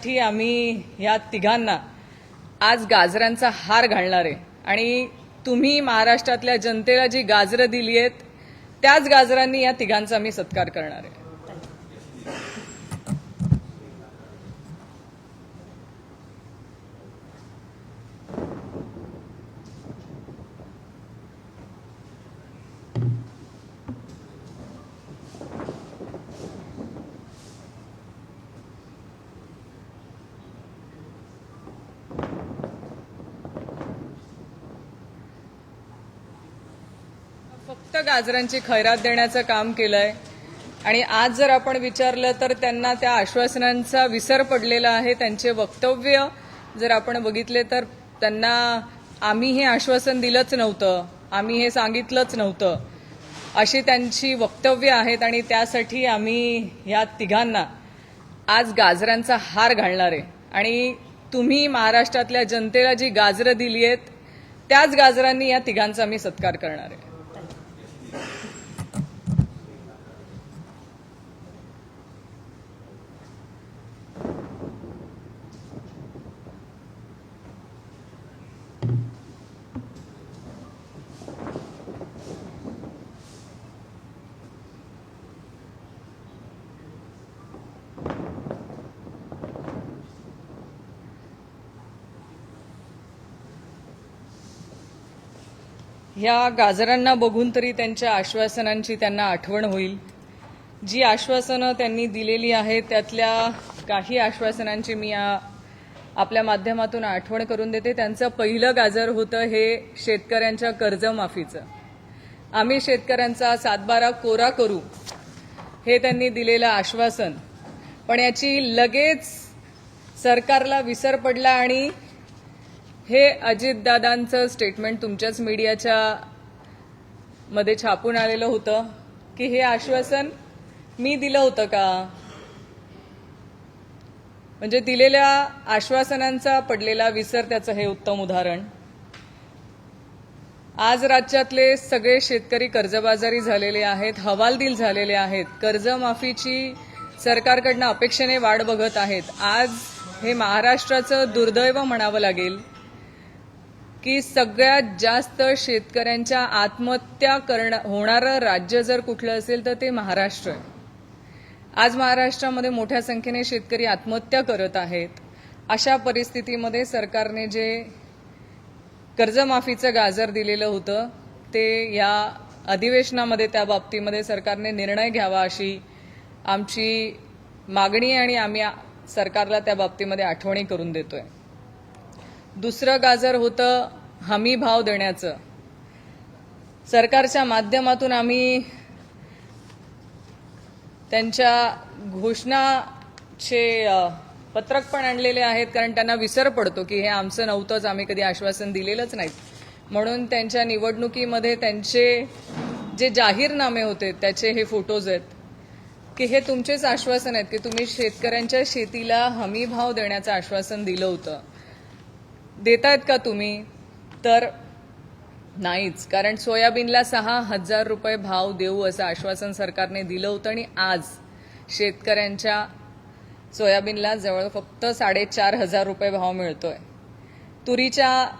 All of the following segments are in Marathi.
साठी आम्ही या तिघांना आज गाजरांचा हार घालणार आहे. आणि तुम्ही महाराष्ट्रातल्या जनतेला जी गाजरं दिली आहेत त्याच गाजरांनी या तिघांचा मी सत्कार करणार आहे. माजरांची गाजरांची खैरात देण्याचं काम केलंय. आणि आज जर आपण विचारलं तर त्यांना त्या आश्वासनांचा विसर पडलेला आहे त्यांचे वक्तव्य जर आपण बघितले तर त्यांना आम्ही हे आश्वासन दिलंच नव्हतं आम्ही हे सांगितलंच नव्हतं. अशी त्यांची वक्तव्य आहेत आणि त्यासाठी आम्ही या तिघांना आज गाजरांचा हार घालणार आहे. आणि तुम्ही महाराष्ट्रातल्या जनतेला जी गाजरं दिली आहेत त्याच गाजरांनी या तिघांचा मी सत्कार करणार आहे. ह्या गाजरांना बघून तरी त्यांच्या आश्वासनांची त्यांना आठवण होईल. जी आश्वासनं त्यांनी दिलेली आहेत त्यातल्या काही आश्वासनांची मी आपल्या माध्यमातून आठवण करून देते. त्यांचं पहिलं गाजर होतं हे शेतकऱ्यांच्या कर्जमाफीचं. आम्ही शेतकऱ्यांचा सातबारा कोरा करू हे त्यांनी दिलेलं आश्वासन. पण याची लगेच सरकारला विसर पडला आणि हे अजितदादांचं स्टेटमेंट तुमच्याच मीडियाच्या मध्ये छापून आलेलं होतं की हे आश्वासन मी दिलं होतं का? म्हणजे दिलेल्या आश्वासनांचा पडलेला विसर त्याचं हे उत्तम उदाहरण. आज राज्यातले सगळे शेतकरी कर्जबाजारी झालेले आहेत हवालदिल झालेले आहेत कर्जमाफीची सरकारकडनं अपेक्षेने वाढ बघत आहेत. आज हे महाराष्ट्राचं दुर्दैव म्हणावं लागेल. की सगळ्यात जास्त शेतकऱ्यांच्या आत्महत्या करण होणारं राज्य जर कुठलं असेल तर ते महाराष्ट्र आहे. आज महाराष्ट्रामध्ये मोठ्या संख्येने शेतकरी आत्महत्या करत आहेत. अशा परिस्थितीमध्ये सरकारने जे कर्जमाफीचं गाजर दिलेलं होतं ते या अधिवेशनामध्ये त्या बाबतीमध्ये सरकारने निर्णय घ्यावा अशी आमची मागणी आणि आम्ही सरकारला त्या बाबतीमध्ये आठवणी करून देतोय. दुसरं गाजर होतं हमी भाव देण्याचं. सरकारच्या माध्यमातून आम्ही त्यांच्या घोषणाचे पत्रक पण आणलेले आहेत कारण त्यांना विसर पडतो की हे आमचं नव्हतंच आम्ही कधी आश्वासन दिलेलंच नाहीत. म्हणून त्यांच्या निवडणुकीमध्ये त्यांचे जे जाहीरनामे होते त्याचे हे फोटोज आहेत की हे तुमचेच आश्वासन आहेत की तुम्ही शेतकऱ्यांच्या शेतीला हमी भाव देण्याचं आश्वासन दिलं होतं. देतायत का तुम्ही? तर नाहीच. कारण सोयाबीनला सहा हजार रुपये भाव देऊ असं आश्वासन सरकारने दिलं होतं आणि आज शेतकऱ्यांच्या सोयाबीनला जवळ फक्त साडेचार हजार रुपये भाव मिळतोय. तुरीच्या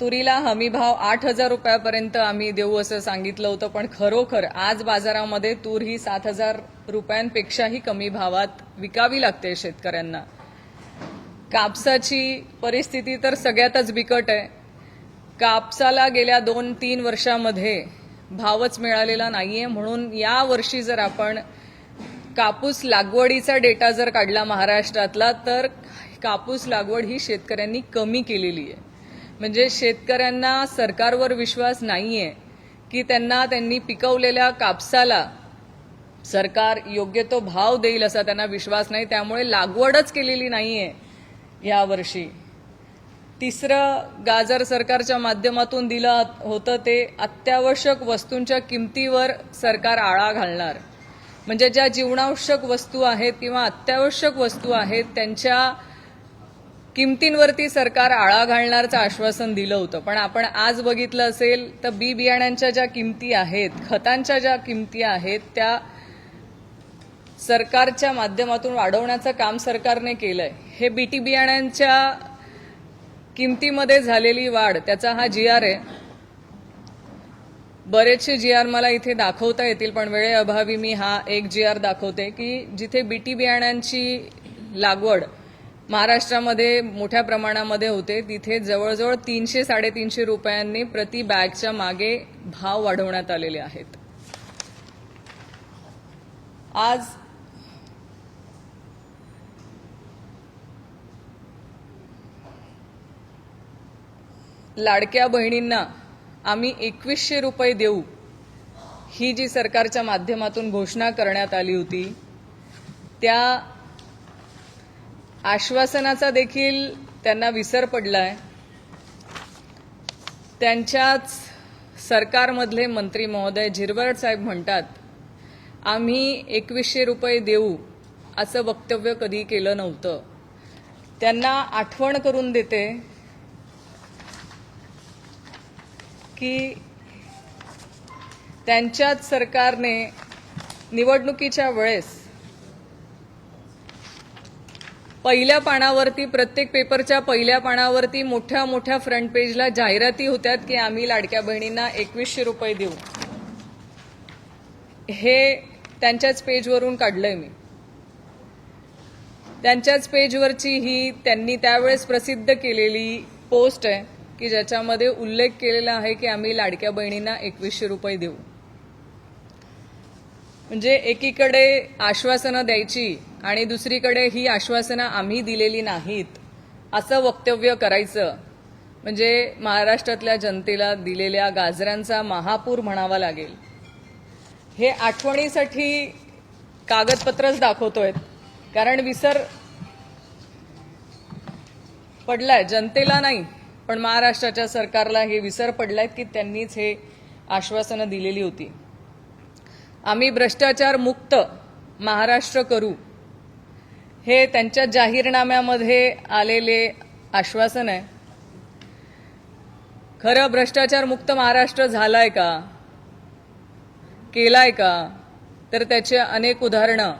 तुरीला हमी भाव आठ हजार रुपयापर्यंत आम्ही देऊ असं सांगितलं होतं पण खरोखर आज बाजारामध्ये तूर ही सात हजार रुपयांपेक्षाही कमी भावात विकावी लागते शेतकऱ्यांना. कापसाची परिस्थिती तर सगळ्यातच बिकट आहे. कापसाला गेल्या दोन तीन वर्षामध्ये भावच मिळालेला नाही आहे म्हणून या वर्षी जर आपण कापूस लागवडीचा डेटा जर काढला महाराष्ट्रातला तर कापूस लागवड ही शेतकऱ्यांनी कमी केलेली आहे. म्हणजे शेतकऱ्यांना सरकारवर विश्वास नाही आहे की त्यांना त्यांनी पिकवलेल्या कापसाला सरकार योग्य तो भाव देईल असा त्यांना विश्वास नाही. त्यामुळे लागवडच केलेली नाही आहे यावर्षी. तिसरं गाजर सरकारच्या माध्यमातून दिलं होतं ते अत्यावश्यक वस्तूंच्या किमतीवर सरकार आळा घालणार. म्हणजे ज्या जीवनावश्यक वस्तू आहेत किंवा अत्यावश्यक वस्तू आहेत त्यांच्या किमतींवरती सरकार आळा घालणारचं आश्वासन दिलं होतं. पण आपण आज बघितलं असेल तर बी बियाण्यांच्या ज्या किमती आहेत खतांच्या ज्या किमती आहेत त्या सरकारच्या माध्यमातून वाढवण्याचं काम सरकारने केलंय. हे बीटी बियाण्यांच्या किमतीमध्ये झालेली वाढ त्याचा हा जी आर आहे. बरेचसे जी आर मला इथे दाखवता येतील पण वेळेअभावी मी हा एक जी आर दाखवते की जिथे बीटी बियाण्यांची लागवड महाराष्ट्रामध्ये मोठ्या प्रमाणामध्ये होते तिथे जवळजवळ तीनशे साडेतीनशे रुपयांनी प्रति बॅगच्या मागे भाव वाढवण्यात आलेले आहेत. आज लाडक्या बहिणींना आम्ही एकवीसशे रुपये देऊ ही जी सरकारच्या माध्यमातून घोषणा करण्यात आली होती त्या आश्वासनाचा देखील त्यांना विसर पडलाय. त्यांच्याच सरकारमधले मंत्री महोदय झिरवळ साहेब म्हणतात आम्ही एकवीसशे रुपये देऊ असं वक्तव्य कधी केलं नव्हतं. त्यांना आठवण करून देते की त्यांच्याच सरकारने निवडणुकीच्या वेळेस पहिल्या पानावरती प्रत्येक पेपरच्या पहिल्या पानावरती मोठ्या मोठ्या फ्रंट पेजला जाहिराती होत्यात की आम्ही लाडक्या बहिणींना एकवीसशे रुपये देऊ. हे त्यांच्याच पेजवरून काढलंय मी. त्यांच्याच पेजवरची ही त्यांनी त्यावेळेस प्रसिद्ध केलेली पोस्ट आहे. की ज्याच्यामध्ये उल्लेख केलेला आहे की आम्ही लाडक्या बहिणींना एकवीसशे रुपये देऊ. म्हणजे एकीकडे आश्वासनं द्यायची आणि दुसरीकडे ही आश्वासनं आम्ही दिलेली नाहीत असं वक्तव्य करायचं. म्हणजे महाराष्ट्रातल्या जनतेला दिलेल्या गाजरांचा महापूर म्हणावा लागेल. हे आठवणीसाठी कागदपत्रच दाखवतोय. कारण विसर पडलाय जनतेला नाही. पण महाराष्ट्राच्या सरकारला हे विसर पडलायत की त्यांनीच हे आश्वासनं दिलेली होती. आम्ही भ्रष्टाचार मुक्त महाराष्ट्र करू हे त्यांच्या जाहीरनाम्यामध्ये आलेले आश्वासन आहे. खरं भ्रष्टाचार मुक्त महाराष्ट्र झालाय का? केलाय का? तर त्याचे अनेक उदाहरणं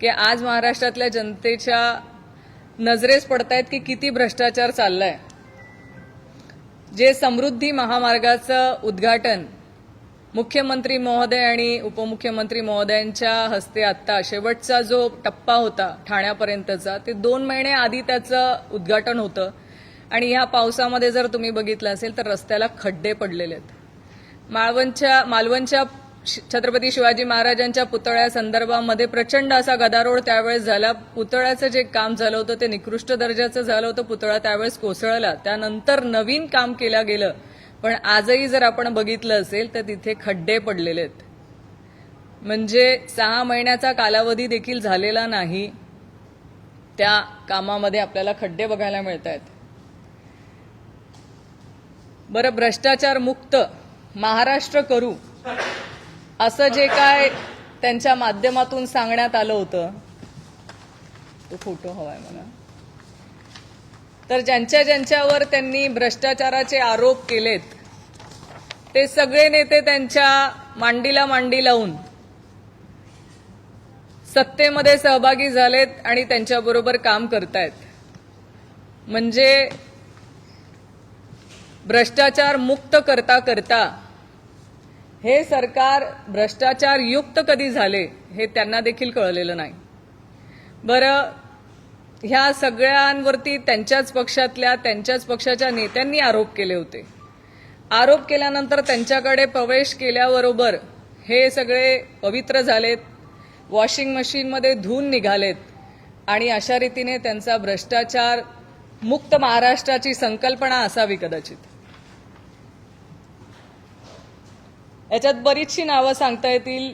की आज महाराष्ट्रातल्या जनतेच्या नजरेस पडतायत की किती भ्रष्टाचार चाललाय. जे समृद्धी महामार्गाचं उद्घाटन मुख्यमंत्री महोदय आणि उपमुख्यमंत्री महोदयांच्या हस्ते आत्ता शेवटचा जो टप्पा होता ठाण्यापर्यंतचा ते दोन महिने आधी त्याचं उद्घाटन होतं. आणि ह्या पावसामध्ये जर तुम्ही बघितलं असेल तर रस्त्याला खड्डे पडलेले आहेत. मालवणच्या मालवणच्या छत्रपती शिवाजी महाराजांच्या पुतळ्यासंदर्भामध्ये प्रचंड असा गदारोळ त्यावेळेस झाला. पुतळ्याचं जे काम झालं होतं ते निकृष्ट दर्जाचं झालं होतं. पुतळा त्यावेळेस कोसळला. त्यानंतर नवीन काम केलं गेलं. पण आजही जर आपण बघितलं असेल तर तिथे खड्डे पडलेले आहेत. म्हणजे सहा महिन्याचा कालावधी देखील झालेला नाही. त्या कामामध्ये आपल्याला खड्डे बघायला मिळत आहेत बरं भ्रष्टाचार मुक्त महाराष्ट्र करू. असं जे काय त्यांच्या माध्यमातून सांगण्यात आलं होतं. तो फोटो हवाय मला. तर ज्यांच्या ज्यांच्यावर त्यांनी भ्रष्टाचाराचे आरोप केलेत ते सगळे नेते त्यांच्या मांडीला मांडी लावून सत्तेमध्ये सहभागी झालेत आणि त्यांच्याबरोबर काम करतायत. म्हणजे भ्रष्टाचार मुक्त करता करता हे सरकार भ्रष्टाचार युक्त कधी झाले हे त्यांना देखील कळलेलं नाही. बरं ह्या सगळ्यांवरती त्यांच्याच पक्षातल्या त्यांच्याच पक्षाच्या नेत्यांनी आरोप केले होते. आरोप केल्यानंतर त्यांच्याकडे प्रवेश केल्याबरोबर हे सगळे पवित्र झालेत वॉशिंग मशीनमध्ये धुवून निघालेत आणि अशा रीतीने त्यांचा भ्रष्टाचार मुक्त महाराष्ट्राची संकल्पना असावी कदाचित. याच्यात बरीचशी नावं सांगता येतील.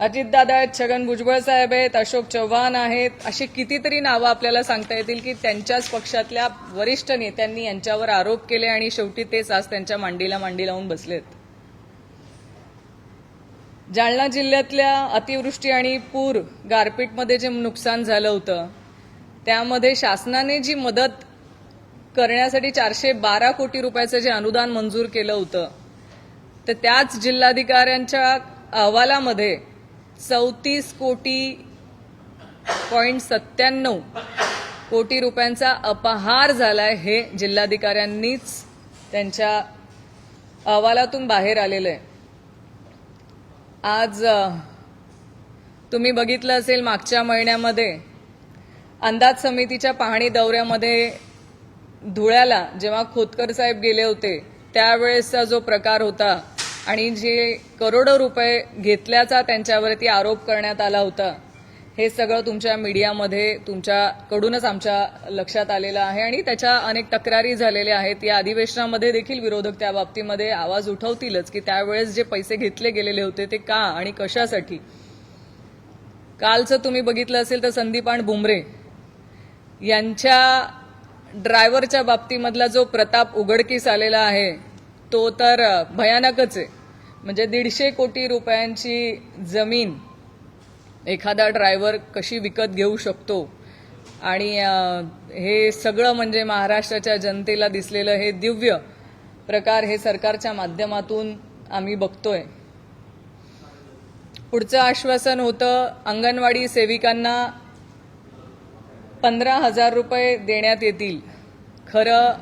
अजितदादा आहेत छगन भुजबळ साहेब आहेत अशोक चव्हाण आहेत. अशी कितीतरी नावं आपल्याला सांगता येतील की त्यांच्याच पक्षातल्या वरिष्ठ नेत्यांनी यांच्यावर आरोप केले आणि शेवटी तेच आज त्यांच्या मांडीला मांडी लावून बसलेत. जालना जिल्ह्यातल्या अतिवृष्टी आणि पूर गारपीटमध्ये जे नुकसान झालं होतं त्यामध्ये शासनाने जी मदत करण्यासाठी चारशे बारा कोटी रुपयाचं जे अनुदान मंजूर केलं होतं तर त्याच जिल्हाधिकाऱ्यांच्या अहवालामध्ये चौतीस कोटी पॉईंट सत्त्याण्णव कोटी रुपयांचा अपहार झालाय हे जिल्हाधिकाऱ्यांनीच त्यांच्या अहवालातून बाहेर आलेलं आहे. आज तुम्ही बघितलं असेल मागच्या महिन्यामध्ये अंदाज समितीच्या पाहणी दौऱ्यामध्ये धुळ्याला जेव्हा खोतकर साहेब गेले होते त्यावेळेसचा जो प्रकार होता आणि जे करोडो रुपये घेतल्याचा त्यांच्यावरती आरोप करण्यात आला होता हे सगळं तुमच्या मीडियामध्ये तुमच्याकडूनच आमच्या लक्षात आलेलं आहे आणि त्याच्या अनेक तक्रारी झालेल्या आहेत. या अधिवेशनामध्ये देखील विरोधक त्या बाबतीमध्ये आवाज उठवतीलच की त्यावेळेस जे पैसे घेतले गेलेले होते ते का आणि कशासाठी? कालचं तुम्ही बघितलं असेल तर संदीपान बुमरे यांच्या ड्रायव्हरच्या बाबतीमधला जो प्रताप उघडकीस आलेला आहे तो तर भयानकच आहे. म्हणजे दीडशे कोटी रुपयांची जमीन एखादा ड्रायव्हर कशी विकत घेऊ शकतो? आणि हे सगळं म्हणजे महाराष्ट्राच्या जनतेला दिसलेलं हे दिव्य प्रकार हे सरकारच्या माध्यमातून आम्ही बघतोय. पुढचं आश्वासन होतं अंगणवाडी सेविकांना पंधरा हजार रुपये देण्यात येतील. खरं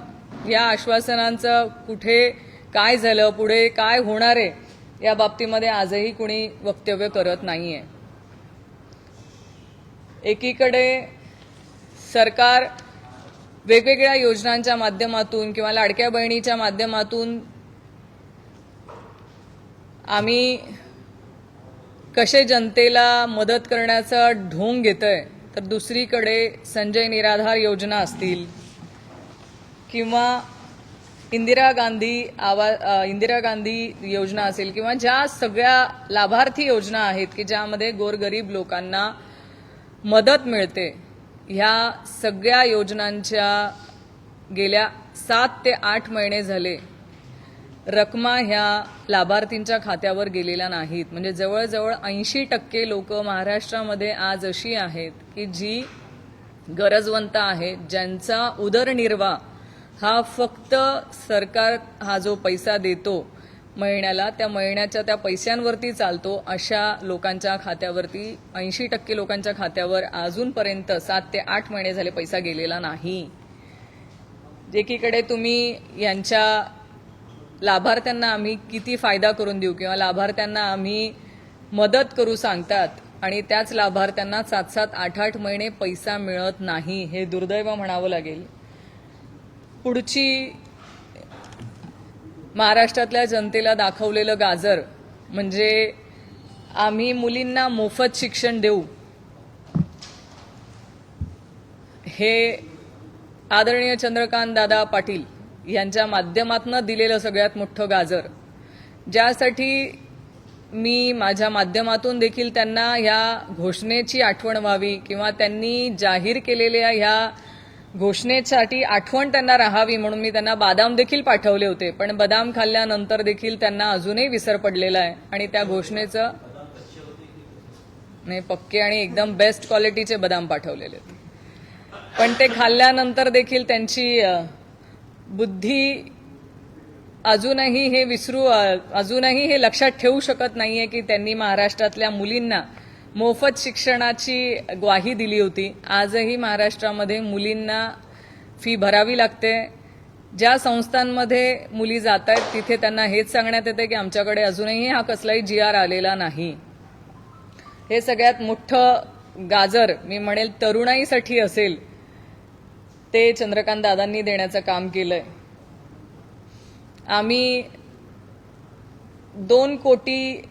या आश्वासनांचं कुठे काय झालं पुढे काय होणार आहे या बाबतीमध्ये आजही कुणी वक्तव्य करत नाहीये. एकीकडे सरकार वेगवेगळ्या योजनांच्या माध्यमातून किंवा लाडक्या बहिणीच्या माध्यमातून आम्ही कसे जनतेला मदत करण्याचा ढोंग घेतोय तर दुसरीकडे संजय निराधार योजना असतील किंवा इंदिरा गांधी आवा इंदिरा गांधी योजना असेल किंवा ज्या सगळ्या लाभार्थी योजना आहेत की ज्यामध्ये गोरगरीब लोकांना मदत मिळते ह्या सगळ्या योजनांच्या गेल्या सात ते आठ महिने झाले रकमा ह्या लाभार्थींच्या खात्यावर गेलेल्या नाहीत. म्हणजे जवळजवळ ऐंशी टक्के लोक महाराष्ट्रामध्ये आज अशी आहेत की जी गरजवंत आहेत ज्यांचा उदरनिर्वाह हा फक्त सरकार हा जो पैसा देतो महिन्याला त्या महिन्याच्या त्या पैशांवरती चालतो. अशा लोकांच्या खात्यावरती ऐंशी टक्के लोकांच्या खात्यावर अजूनपर्यंत सात ते आठ महिने झाले पैसा गेलेला नाही. एकीकडे तुम्ही यांच्या लाभार्थ्यांना आम्ही किती फायदा करून देऊ किंवा लाभार्थ्यांना आम्ही मदत करू सांगतात आणि त्याच लाभार्थ्यांना सात सात आठ आठ महिने पैसा मिळत नाही हे दुर्दैव म्हणावं लागेल. पुढची महाराष्ट्रातल्या जनतेला दाखवलेलं गाजर म्हणजे आम्ही मुलींना मोफत शिक्षण देऊ. हे आदरणीय चंद्रकांत दादा पाटील यांच्या माध्यमातून दिलेलं सगळ्यात मोठं गाजर. ज्यासाठी मी माझ्या माध्यमातून देखील त्यांना ह्या घोषणेची आठवण व्हावी किंवा त्यांनी जाहीर केलेल्या ह्या घोषणेसाठी आठवण त्यांना राहावी म्हणून मी त्यांना बादाम देखील पाठवले होते. पण बदाम खाल्ल्यानंतर देखील त्यांना अजूनही विसर पडलेला आहे. आणि त्या घोषणेचं नाही पक्के आणि एकदम बेस्ट क्वालिटीचे बदाम पाठवलेले पण ते खाल्ल्यानंतर देखील त्यांची बुद्धी अजूनही हे विसरू अजूनही हे लक्षात ठेवू शकत नाहीये की त्यांनी महाराष्ट्रातल्या मुलींना मोफत शिक्षणाची ग्वाही दिली होती. आजही महाराष्ट्रामध्ये मुलींना फी भरावी लागते. ज्या संस्थांमध्ये मुली जात आहेत तिथे त्यांना हेच सांगण्यात येते की आमच्याकडे अजूनही हा कसलाही जी आर आलेला नाही. हे सगळ्यात मोठं गाजर मी म्हणेल तरुणाईसाठी असेल ते चंद्रकांत दादांनी देण्याचं काम केलंय. आम्ही दोन कोटी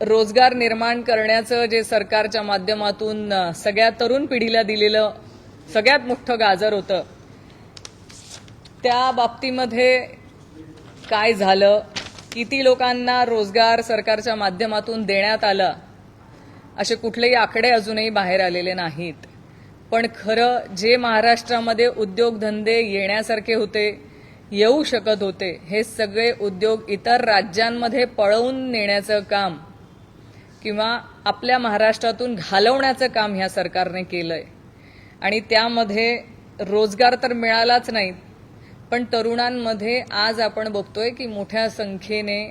रोजगार निर्माण करण्याचं जे सरकारच्या माध्यमातून सगळ्या तरुण पिढीला दिलेलं सगळ्यात मोठं गाजर होतं. त्या बाबतीमध्ये काय झालं? किती लोकांना रोजगार सरकारच्या माध्यमातून देण्यात आला? असे कुठलेही आकडे अजूनही बाहेर आलेले नाहीत. पण खरं जे महाराष्ट्रामध्ये उद्योगधंदे येण्यासारखे होते येऊ शकत होते हे सगळे उद्योग इतर राज्यांमध्ये पळवून नेण्याचं काम किंवा आपल्या महाराष्ट्रातून घालवण्याचं काम ह्या सरकारने केलं आहे आणि त्यामध्ये रोजगार तर मिळालाच नाही पण तरुणांमध्ये आज आपण बघतोय की मोठ्या संख्येने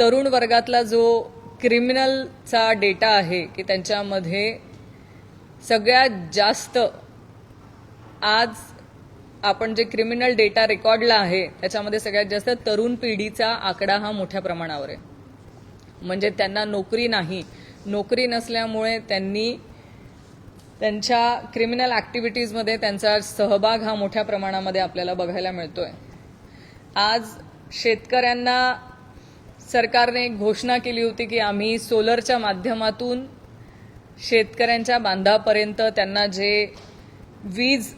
तरुण वर्गातला जो क्रिमिनलचा डेटा आहे की त्यांच्यामध्ये सगळ्यात जास्त आज आपण जे क्रिमिनल डेटा रेकॉर्डला आहे त्याच्यामध्ये सगळ्यात जास्त तरुण पिढीचा आकडा हा मोठ्या प्रमाणावर आहे. म्हणजे त्यांना नोकरी नाही. नोकरी नसल्यामुळे त्यांनी त्यांच्या क्रिमिनल ॲक्टिव्हिटीजमध्ये त्यांचा सहभाग हा मोठ्या प्रमाणामध्ये आपल्याला बघायला मिळतो आहे आज शेतकऱ्यांना सरकारने एक घोषणा केली होती की आम्ही सोलरच्या माध्यमातून शेतकऱ्यांच्या बांधापर्यंत त्यांना जे वीज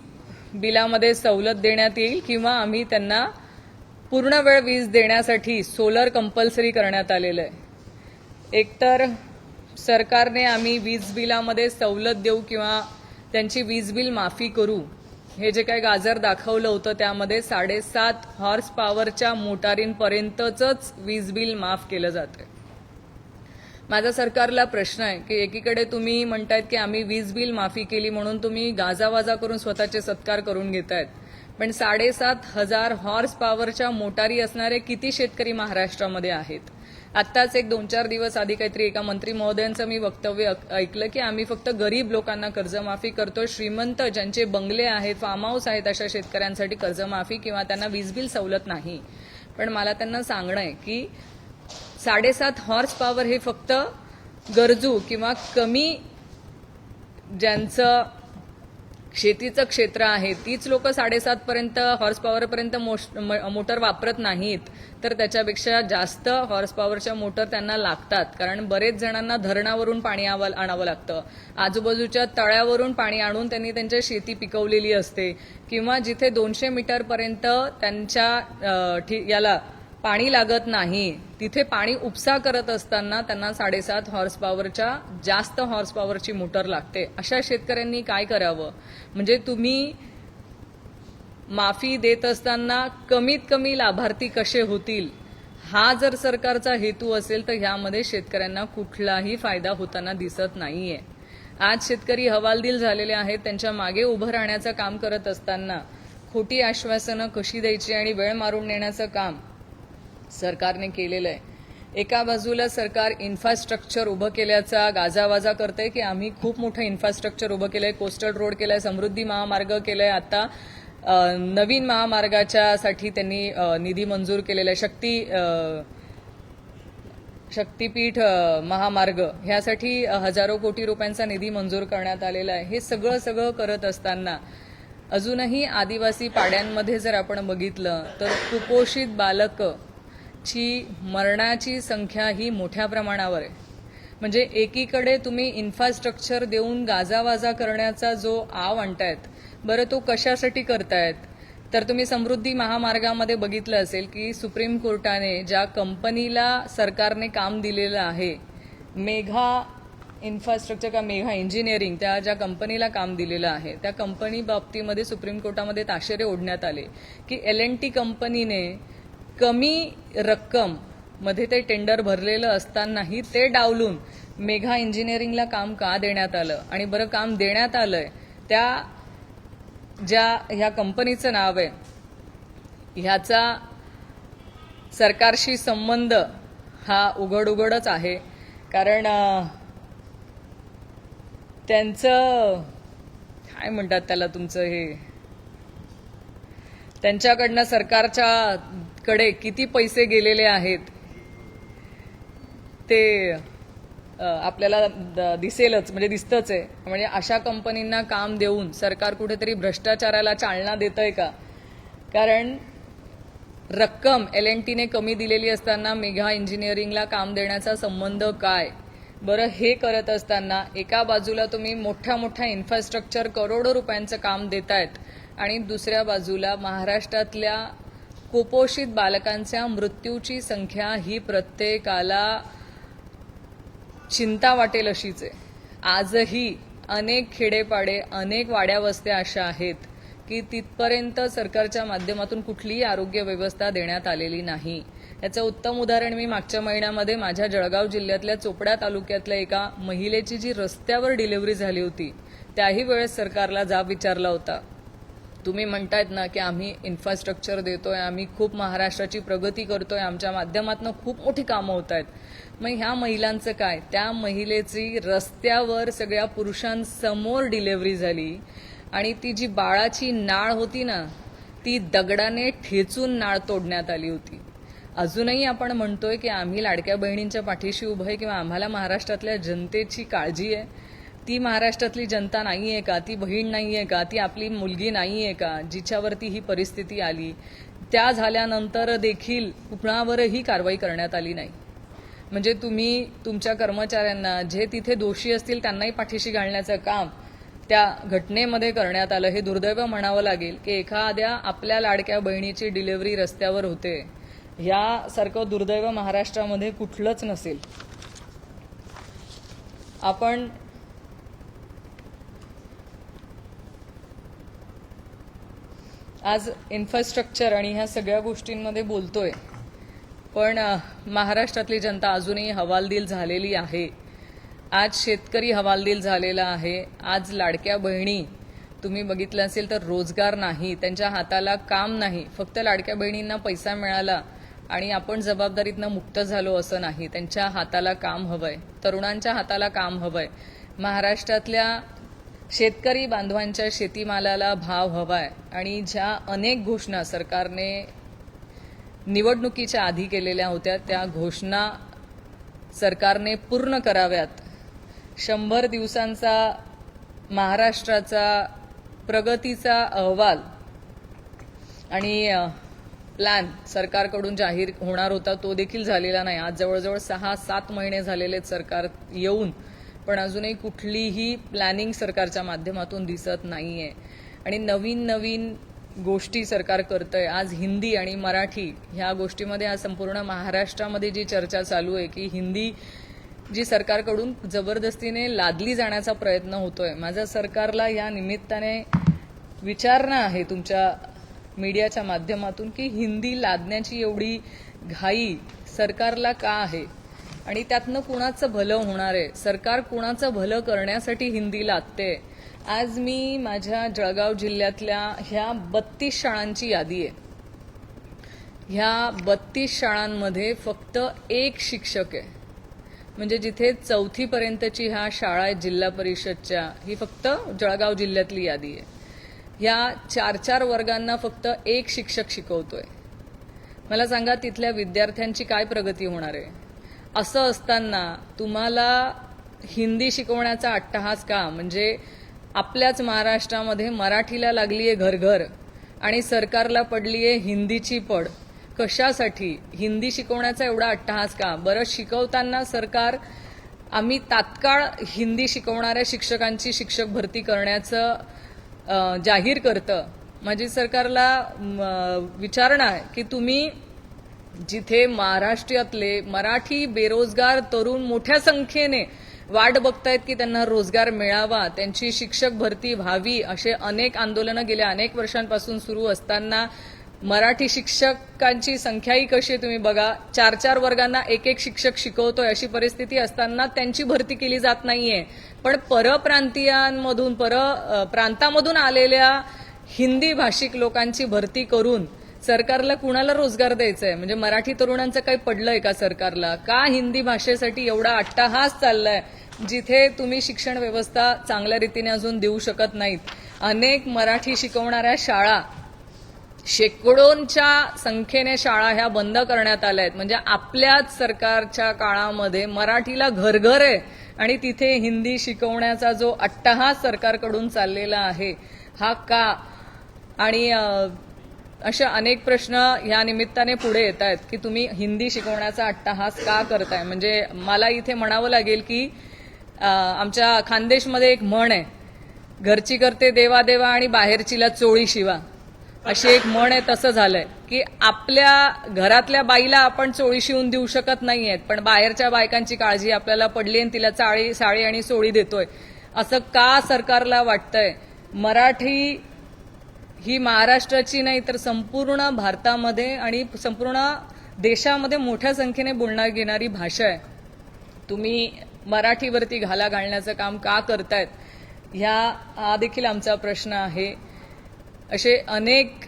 बिलामध्ये सवलत देण्यात येईल किंवा आम्ही त्यांना पूर्ण वेळ वीज देण्यासाठी सोलर कंपल्सरी करण्यात आलेलं आहे. एकतर सरकारने आम्ही वीज बिलामध्ये सवलत देऊ किंवा त्यांची वीज बिल माफी करू हे जे काही गाजर दाखवलं होतं त्यामध्ये साडेसात हॉर्स पॉवरच्या मोटारींपर्यंतच वीज बिल माफ केलं जातं माझा सरकारला प्रश्न आहे की एकीकडे तुम्ही म्हणतायत की आम्ही वीज बिल माफी केली म्हणून तुम्ही गाजावाजा करून स्वतःचे सत्कार करून घेतायत. पण साडेसात हजार हॉर्स पॉवरच्या मोटारी असणारे किती शेतकरी महाराष्ट्रामध्ये आहेत? आत्ताच एक दोन चार दिवस आधी काहीतरी एका मंत्री महोदयांचं मी वक्तव्य ऐकलं की आम्ही फक्त गरीब लोकांना कर्जमाफी करतो श्रीमंत ज्यांचे बंगले आहेत फार्म हाऊस आहेत अशा शेतकऱ्यांसाठी कर्जमाफी किंवा त्यांना वीज बिल सवलत नाही. पण मला त्यांना सांगणं आहे की साडेसात हॉर्स पॉवर हे फक्त गरजू किंवा कमी ज्यांचं शेतीचं क्षेत्र आहे तीच लोक साडेसात पर्यंत हॉर्स पॉवरपर्यंत मोटर वापरत नाहीत तर त्याच्यापेक्षा जास्त हॉर्स पॉवरच्या मोटर त्यांना लागतात. कारण बरेच जणांना धरणावरून पाणी आवा- आणावं लागतं. आजूबाजूच्या तळ्यावरून पाणी आणून त्यांनी त्यांच्या शेती पिकवलेली असते. किंवा जिथे दोनशे मीटरपर्यंत त्यांच्या याला पाणी लागत नाही तिथे पाणी उपसा करत असताना त्यांना साडेसात हॉर्स पॉवरच्या जास्त हॉर्स पॉवरची मोटर लागते. अशा शेतकऱ्यांनी काय करावं? म्हणजे तुम्ही माफी देत असताना कमीत कमी लाभार्थी कसे होतील? हा जर सरकारचा हेतू असेल तर ह्यामध्ये शेतकऱ्यांना कुठलाही फायदा होताना दिसत नाहीये. आज शेतकरी हवालदिल झालेले आहेत त्यांच्या मागे उभं राहण्याचं काम करत असताना खोटी आश्वासनं कशी द्यायची आणि वेळ मारून नेण्याचं काम? सरकारने केलेलं आहे. एका बाजूला सरकार इन्फ्रास्ट्रक्चर उभं केल्याचा गाजावाजा करते की आम्ही खूप मोठं इन्फ्रास्ट्रक्चर उभं केलंय कोस्टल रोड केलाय समृद्धी महामार्ग केलाय. आता नवीन महामार्गाच्या साठी त्यांनी निधी मंजूर केलेला आहे. शक्ती शक्तीपीठ महामार्ग ह्यासाठी हजारो कोटी रुपयांचा निधी मंजूर करण्यात आलेला आहे. हे सगळं सगळं करत असताना अजूनही आदिवासी पाड्यांमध्ये जर आपण बघितलं तर कुपोषित बालकं ची मरणाची संख्या ही मोठ्या प्रमाणावर आहे. म्हणजे एकीकडे तुम्ही इन्फ्रास्ट्रक्चर देऊन गाजावाजा करण्याचा जो आव आणतायत बरं तो कशासाठी करतायत? तर तुम्ही समृद्धी महामार्गामध्ये बघितलं असेल की सुप्रीम कोर्टाने ज्या कंपनीला सरकारने काम दिलेलं आहे मेघा इन्फ्रास्ट्रक्चर का मेघा इंजिनिअरिंग त्या ज्या कंपनीला काम दिलेलं आहे त्या कंपनी बाबतीमध्ये सुप्रीम कोर्टामध्ये ताशेरे ओढण्यात आले की एल एन टी कंपनीने कमी रक्कममध्ये ते टेंडर भरलेलं असतानाही ते डावलून मेघा इंजिनिअरिंगला काम का देण्यात आलं? आणि बरं काम देण्यात आलंय त्या ज्या ह्या कंपनीचं नाव आहे ह्याचा सरकारशी संबंध हा उघड उघडच आहे. कारण त्यांचं काय म्हणतात त्याला तुमचं हे? त्यांच्याकडनं सरकारच्या कडे किती पैसे गेलेले आहेत ते आपल्याला द- दिसेलच म्हणजे दिसतंच आहे. म्हणजे अशा कंपनींना काम देऊन सरकार कुठेतरी भ्रष्टाचाराला चालना देत आहे का? कारण रक्कम एल एन टीने कमी दिलेली असताना मेघा इंजिनिअरिंगला काम देण्याचा संबंध काय? बरं हे करत असताना एका बाजूला तुम्ही मोठ्या मोठ्या इन्फ्रास्ट्रक्चर करोडो रुपयांचं काम देतायत आणि दुसऱ्या बाजूला महाराष्ट्रातल्या कुपोषित बालकांच्या मृत्यूची संख्या ही प्रत्येकाला चिंता वाटेल अशीच आहे. आजही अनेक खेडेपाडे अनेक वाड्यावस्त्या अशा आहेत की तिथपर्यंत सरकारच्या माध्यमातून कुठलीही आरोग्य व्यवस्था देण्यात आलेली नाही. याचं उत्तम उदाहरण मी मागच्या महिन्यामध्ये माझ्या जळगाव जिल्ह्यातल्या चोपडा तालुक्यातल्या एका महिलेची जी रस्त्यावर डिलिव्हरी झाली होती त्याही वेळेस सरकारला जाब विचारला होता. तुम्ही म्हणतायत ना की आम्ही इन्फ्रास्ट्रक्चर देतोय आम्ही खूप महाराष्ट्राची प्रगती करतोय आमच्या माध्यमातून खूप मोठी कामं होत आहेत मग ह्या महिलांचं काय? त्या महिलेची रस्त्यावर सगळ्या पुरुषांसमोर डिलेव्हरी झाली आणि ती जी बाळाची नाळ होती ना ती दगडाने ठेचून नाळ तोडण्यात आली होती. अजूनही आपण म्हणतोय की आम्ही लाडक्या बहिणींच्या पाठीशी उभं आहे किंवा आम्हाला महाराष्ट्रातल्या जनतेची काळजी आहे. ती महाराष्ट्रातली जनता नाही आहे का? ती बहीण नाही आहे का? ती आपली मुलगी नाही आहे का? जिच्यावरती ही परिस्थिती आली त्या झाल्यानंतर देखील कुणावरही कारवाई करण्यात आली नाही. म्हणजे तुम्ही तुमच्या कर्मचाऱ्यांना जे तिथे दोषी असतील त्यांनाही पाठीशी घालण्याचं काम त्या घटनेमध्ये करण्यात आलं. हे दुर्दैव म्हणावं लागेल की एखाद्या आपल्या लाडक्या बहिणीची डिलिव्हरी रस्त्यावर होते. ह्यासारखं दुर्दैव महाराष्ट्रामध्ये कुठलंच नसेल. आपण आज इन्फ्रास्ट्रक्चर आणि ह्या सगळ्या गोष्टींमध्ये बोलतोय. पण महाराष्ट्रातली जनता अजूनही हवालदिल झालेली आहे. आज शेतकरी हवालदिल झालेला आहे. आज लाडक्या बहिणी तुम्ही बघितलं असेल तर रोजगार नाही त्यांच्या हाताला काम नाही. फक्त लाडक्या बहिणींना पैसा मिळाला आणि आपण जबाबदारीतनं मुक्त झालो असं नाही. त्यांच्या हाताला काम हवंय. तरुणांच्या हाताला काम हवंय. महाराष्ट्रातल्या शेतकरी बांधवांच्या शेतीमालाला भाव हवाय आणि ज्या अनेक घोषणा सरकारने निवडणुकीच्या आधी केलेल्या होत्या त्या घोषणा सरकारने पूर्ण कराव्यात. शंभर दिवसांचा महाराष्ट्राचा प्रगतीचा अहवाल आणि प्लॅन सरकारकडून जाहीर होणार होता तो देखील झालेला नाही. आज जवळजवळ सहा सात महिने झालेले सरकार येऊन. पण अजूनही कुठलीही प्लॅनिंग सरकारच्या माध्यमातून दिसत नाही आहे आणि नवीन नवीन गोष्टी सरकार करतंय. आज हिंदी आणि मराठी ह्या गोष्टीमध्ये आज संपूर्ण महाराष्ट्रामध्ये जी चर्चा चालू आहे की हिंदी जी सरकारकडून जबरदस्तीने लादली जाण्याचा प्रयत्न होतोय. माझ्या सरकारला या निमित्ताने विचारणा आहे तुमच्या मीडियाच्या माध्यमातून की हिंदी लादण्याची एवढी घाई सरकारला का आहे? आणि त्यातनं कुणाचं भलं होणार आहे? सरकार कुणाचं भलं करण्यासाठी हिंदी लादते? आज मी माझ्या जळगाव जिल्ह्यातल्या ह्या बत्तीस शाळांची यादी आहे. ह्या बत्तीस शाळांमध्ये फक्त एक शिक्षक आहे. म्हणजे जिथे चौथीपर्यंतची ह्या शाळा आहे जिल्हा परिषदच्या ही फक्त जळगाव जिल्ह्यातली यादी आहे. ह्या चार चार वर्गांना फक्त एक शिक्षक शिकवतोय. मला सांगा तिथल्या विद्यार्थ्यांची काय प्रगती होणार आहे? असं असताना तुम्हाला हिंदी शिकवण्याचा अट्टहास का? म्हणजे आपल्याच महाराष्ट्रामध्ये मराठीला लागली आहे घरघर आणि सरकारला पडली आहे हिंदीची पड. कशासाठी? हिंदी शिकवण्याचा एवढा अट्टहास का? बरं शिकवताना सरकार आम्ही तात्काळ हिंदी शिकवणाऱ्या शिक्षकांची शिक्षक भरती करण्याचं जाहीर करतं. माझी सरकारला विचारणा आहे की तुम्ही जिथे महाराष्ट्रातले मराठी बेरोजगार तरुण मोठ्या संख्येने वाट बघतायत की त्यांना रोजगार मिळावा त्यांची शिक्षक भरती व्हावी असे अनेक आंदोलनं गेल्या अनेक वर्षांपासून सुरू असताना मराठी शिक्षकांची संख्याही कशी आहे तुम्ही बघा. चार चार वर्गांना एक एक शिक्षक शिकवतोय अशी परिस्थिती असताना त्यांची भरती केली जात नाहीये. पण परप्रांतीयांमधून पर प्रांतामधून आलेल्या हिंदी भाषिक लोकांची भरती करून सरकारला कुणाला रोजगार द्यायचा आहे म्हणजे मराठी तरुणांचं काही पडलंय का सरकारला? का हिंदी भाषेसाठी एवढा अट्टाहास चाललाय जिथे तुम्ही शिक्षण व्यवस्था चांगल्या रीतीने अजून देऊ शकत नाहीत? अनेक मराठी शिकवणाऱ्या शाळा शेकडोंच्या संख्येने शाळा ह्या बंद करण्यात आल्या आहेत म्हणजे आपल्याच सरकारच्या काळामध्ये मराठीला घरघर आहे आणि तिथे हिंदी शिकवण्याचा जो अट्टहास सरकारकडून चाललेला आहे हा का? आणि अशा अनेक प्रश्न या निमित्ताने पुढे येत आहेत की तुम्ही हिंदी शिकवण्याचा अट्टहास का करताय? म्हणजे मला इथे म्हणावं लागेल की आमच्या खानदेशमध्ये एक म्हण आहे घरची करते देवा देवा आणि बाहेरचीला चोळी शिवा. अशी एक म्हण आहे तसं झालंय की आपल्या घरातल्या बाईला आपण चोळी शिवून देऊ शकत नाही आहेत पण बाहेरच्या बायकांची काळजी आपल्याला पडली आणि तिला चाळी साळी आणि सोळी देतोय. असं का सरकारला वाटतंय? मराठी ही महाराष्ट्राची नाही तर संपूर्ण भारतामध्ये आणि संपूर्ण देशामध्ये मोठ्या संख्येने बोलणार येणारी भाषा आहे. तुम्ही मराठीवरती घाला घालण्याचं काम का करतायत? ह्या हा देखील आमचा प्रश्न आहे. असे अनेक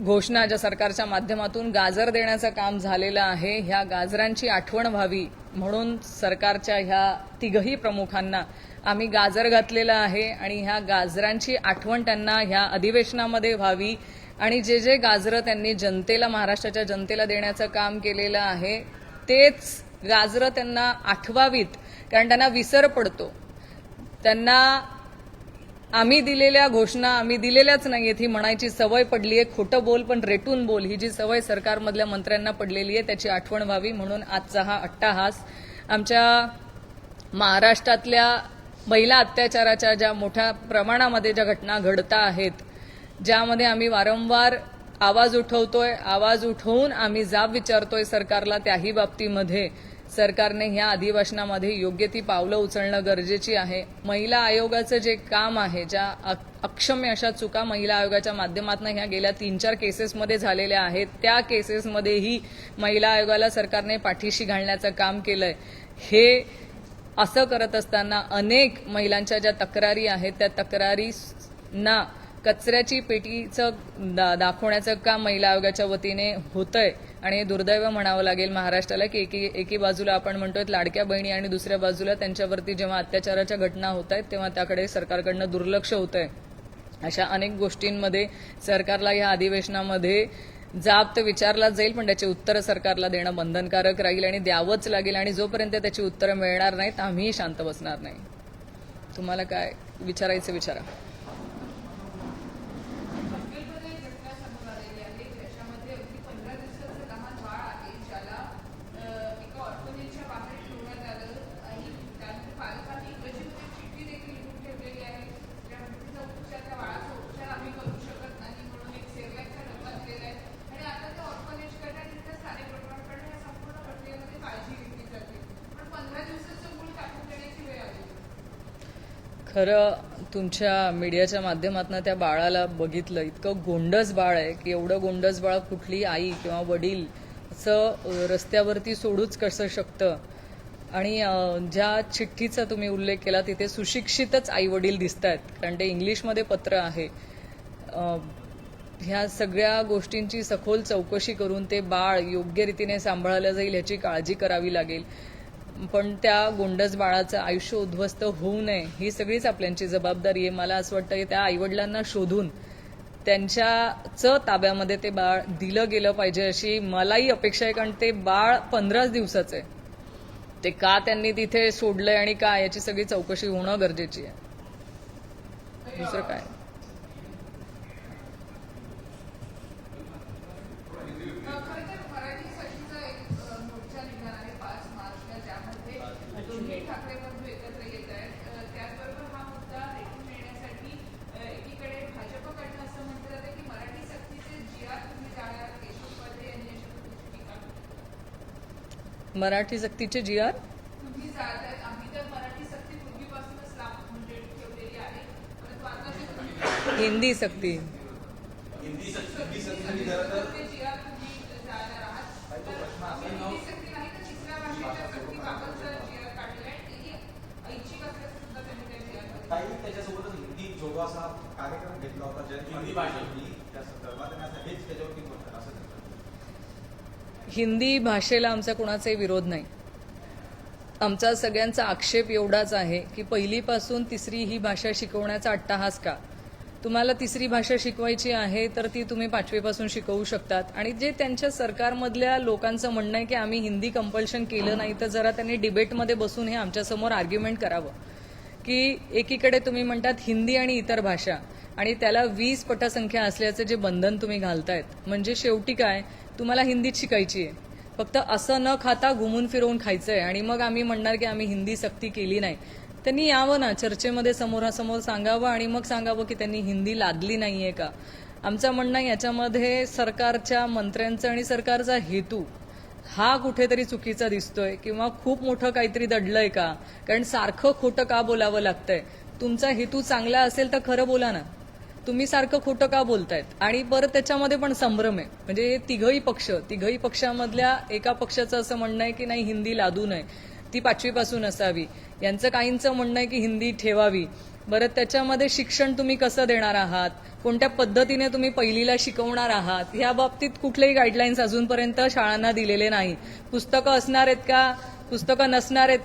घोषणा ज्या सरकारच्या माध्यमातून गाजर देण्याचं काम झालेलं आहे ह्या गाजरांची आठवण व्हावी म्हणून सरकारच्या ह्या तिघही प्रमुखांना आम्ही गाजर घातलेलं आहे आणि ह्या गाजरांची आठवण त्यांना ह्या अधिवेशनामध्ये व्हावी. आणि जे जे गाजरं त्यांनी जनतेला महाराष्ट्राच्या जनतेला देण्याचं काम केलेलं आहे तेच गाजरं त्यांना आठवावीत कारण त्यांना विसर पडतो. त्यांना आम्ही दिलेल्या घोषणा आम्ही दिलेल्याच नाहीयेत ही म्हणायची सवय पडली आहे. खोटं बोल पण रेटून बोल ही जी सवय सरकारमधल्या मंत्र्यांना पडलेली आहे त्याची आठवण व्हावी म्हणून आजचा हा अट्टाहास आमच्या महाराष्ट्रातल्या महिला अत्याचाराच्या ज्या मोठ्या प्रमाणामध्ये ज्या घटना घडता आहेत ज्यामध्ये आम्ही वारंवार आवाज उठवतोय आवाज उठवून आम्ही जाब विचारतोय सरकारला त्याही बाबतीमध्ये. सरकारने ह्या अधिवेशनामध्ये योग्य ती पावलं उचलणं गरजेची आहे. महिला आयोगाचं जे काम आहे ज्या अक्षम्य अशा चुका महिला आयोगाच्या माध्यमातून ह्या गेल्या तीन चार केसेसमध्ये झालेल्या आहेत त्या केसेसमध्येही महिला आयोगाला सरकारने पाठीशी घालण्याचं काम केलंय. हे असं करत असताना अनेक महिलांच्या ज्या तक्रारी आहेत त्या तक्रारींना कचऱ्याची पेटीचं दा- दाखवण्याचं काम महिला आयोगाच्या वतीने होतंय. आणि हे दुर्दैव म्हणावं लागेल महाराष्ट्राला की एकी एकी बाजूला आपण म्हणतोय लाडक्या बहिणी आणि दुसऱ्या बाजूला त्यांच्यावरती जेव्हा अत्याचाराच्या घटना होत आहेत तेव्हा त्याकडे सरकारकडनं दुर्लक्ष होत आहे अशा अनेक गोष्टींमध्ये सरकारला या अधिवेशनामध्ये जाब तर विचारला जाईल पण त्याचे उत्तर सरकारला देणं बंधनकारक राहील आणि द्यावंच लागेल आणि जोपर्यंत त्याची उत्तरं मिळणार नाहीत आम्हीही शांत बसणार नाही. तुम्हाला काय विचारायचं विचारा हॉस्टेलमध्ये एक घटना समोर आलेली आहे ज्याच्यामध्ये अगदी पंधरा दिवसाचं लहान बाळ आहे ज्याला अ, एका ऑर्फनेजच्या बाहेर ठेवण्यात आलं आणि त्यानंतर पालकांनी इंग्रजीमध्ये एक चिठ्ठी देखील लिहून ठेवलेली आहे ज्यामध्ये तिचा उपचार त्या बाळाचा उपचार आम्ही करू शकत नाही म्हणून एक सेरलॅकचा डब्बा दिलेला आहे आणि आता त्या ऑर्फनेजकडे आणि तिथल्या स्थानिक लोकांकडे या संपूर्ण प्रक्रियेमध्ये काळजी घेतली जाते पण पंधरा दिवसाचं मूल टाकून देण्याची वेळ आली खरं तुमच्या मीडियाच्या माध्यमातून त्या बाळाला बघितलं इतकं गोंडस बाळ आहे की एवढं गोंडस बाळ कुठली आई किंवा वडील असं रस्त्यावरती सोडूच कसं शकतं? आणि ज्या चिठ्ठीचा तुम्ही उल्लेख केला तिथे सुशिक्षितच आई वडील दिसत आहेत कारण ते इंग्लिशमध्ये पत्र आहे. ह्या सगळ्या गोष्टींची सखोल चौकशी करून ते बाळ योग्य रीतीने सांभाळलं जाईल ह्याची काळजी करावी लागेल. पण त्या गोंडस बाळाचं आयुष्य उद्ध्वस्त होऊ नये ही सगळीच आपल्यांची जबाबदारी आहे. मला असं वाटतं की त्या आईवडिलांना शोधून त्यांच्याच ताब्यामध्ये ते बाळ दिलं गेलं पाहिजे अशी मलाही अपेक्षा आहे कारण ते बाळ पंधराच दिवसाचं आहे. ते का त्यांनी तिथे सोडलंय आणि का याची सगळी चौकशी होणं गरजेची आहे? दुसरं काय खरं तर मराठी साठीचा एक अ, मोर्चा निघणार आहे पाच मार्चला ज्यामध्ये दोन्ही ठाकरे बंधू एकत्र येत आहेत अ, त्याचबरोबर हा मुद्दा रेटून नेण्यासाठी अ, एकीकडे भाजपकडनं असं म्हटलं जातं की मराठी सक्तीचे जी आर तुम्ही जाणार केशव उपाध्ये यांनी अशा पद्धतीची टीका केली. मराठी सक्तीचे जी आर तुम्ही जाळतायत आम्ही तर मराठी सक्ती पूर्वीपासूनच लाभ म्हणजे ठेवलेली आहे परंतु आता जे तुम्ही हिंदी सक्ती ते जी आर तुम्ही जाळणार आहात तर तुम्ही हिंदी सक्ती नाही तर तिसऱ्या भाषेच्या सक्तीबाबतचा जी आर काढलेला आहे तेही ऐच्छिक असल्याचं सुद्धा त्यांनी त्या जी आरमध्ये काही त्याच्यासोबतच हिंदी जोगो असा कार्यक्रम घेतला होता जयंती हिंदी भाषा भाषा. त्या संदर्भात आणि आता हेच त्याच्यावरती बोलतात असं त्यांचं हिंदी भाषेला आमचा कुणाचाही विरोध नाही. आमचा सगळ्यांचा आक्षेप एवढाच आहे की पहिलीपासून तिसरी ही भाषा शिकवण्याचा अट्टाहास का? तुम्हाला तिसरी भाषा शिकवायची आहे तर ती तुम्ही पाचवीपासून शिकवू शकतात. आणि जे त्यांच्या सरकारमधल्या लोकांचं म्हणणं आहे की आम्ही हिंदी कंपल्शन केलं नाही तर जरा त्यांनी डिबेटमध्ये बसून हे आमच्यासमोर आर्ग्युमेंट करावं. की एकीकडे तुम्ही म्हणतात हिंदी आणि इतर भाषा आणि त्याला वीस पटसंख्या असल्याचं जे बंधन तुम्ही घालतायत म्हणजे शेवटी काय? तुम्हाला हिंदीत शिकायची आहे. फक्त असं न खाता घुमून फिरवून आहे आणि मग आम्ही म्हणणार की आम्ही हिंदी सक्ती केली नाही. त्यांनी यावं ना चर्चेमध्ये समोरासमोर सांगावं आणि मग सांगावं की त्यांनी हिंदी लादली नाहीये का? आमचं म्हणणं आहे याच्यामध्ये सरकारच्या मंत्र्यांचा आणि सरकारचा हेतू हा कुठेतरी चुकीचा दिसतोय किंवा खूप मोठं काहीतरी दडलंय का? कारण सारखं खोटं का बोलावं लागतंय? तुमचा हेतू चांगला असेल तर खरं बोला ना. तुम्ही सारखं खोटं का बोलतायत? आणि परत त्याच्यामध्ये पण संभ्रम आहे. म्हणजे हे तिघही पक्ष तिघही पक्षामधल्या एका पक्षाचं असं म्हणणं आहे की नाही हिंदी लादू नये. ती पाचवीपासून असावी. यांचं काहींचं म्हणणं आहे की हिंदी ठेवावी. बरं त्याच्यामध्ये शिक्षण तुम्ही कसं देणार आहात? कोणत्या पद्धतीने तुम्ही पहिलीला शिकवणार आहात? या बाबतीत कुठलेही गाईडलाईन्स अजूनपर्यंत शाळांना दिलेले नाही. पुस्तकं असणार आहेत का? पुस्तकं नसणार आहेत का?